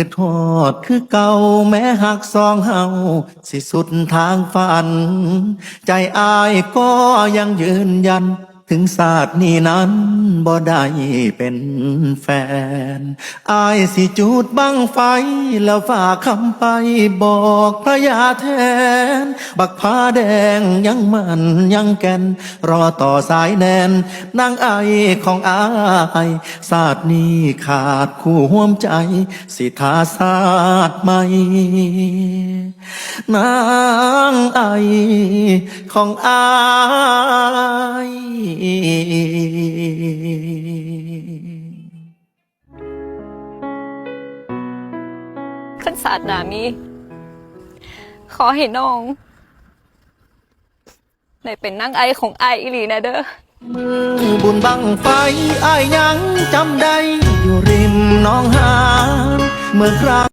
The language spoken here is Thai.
คือทอดคือเก่าแม้หักสองเฮาสิสุดทางฝัน ใจอายก็ยังยืนยัน ถึงศาสตร์นี้นั้นบ่ได้เป็นแฟน อายสิจูดบังไฟ แล้วฝากคำไปบอกพระยาแทน บักผ้าแดงยังมันยังแกน รอต่อสายแนนนางไอของอายศาสตร์นี้ขาดคู่ห่วมใจ สิทาศาสตร์ใหม่นางไอของอาย ขึ้นศาสตร์นามี ขอให้น้องได้เป็นนางไอของไออีหลีนะเด้อ มือบุญบังไฟไอายยังจำได้อยู่ริมหน้องหานเมื่อครั้ง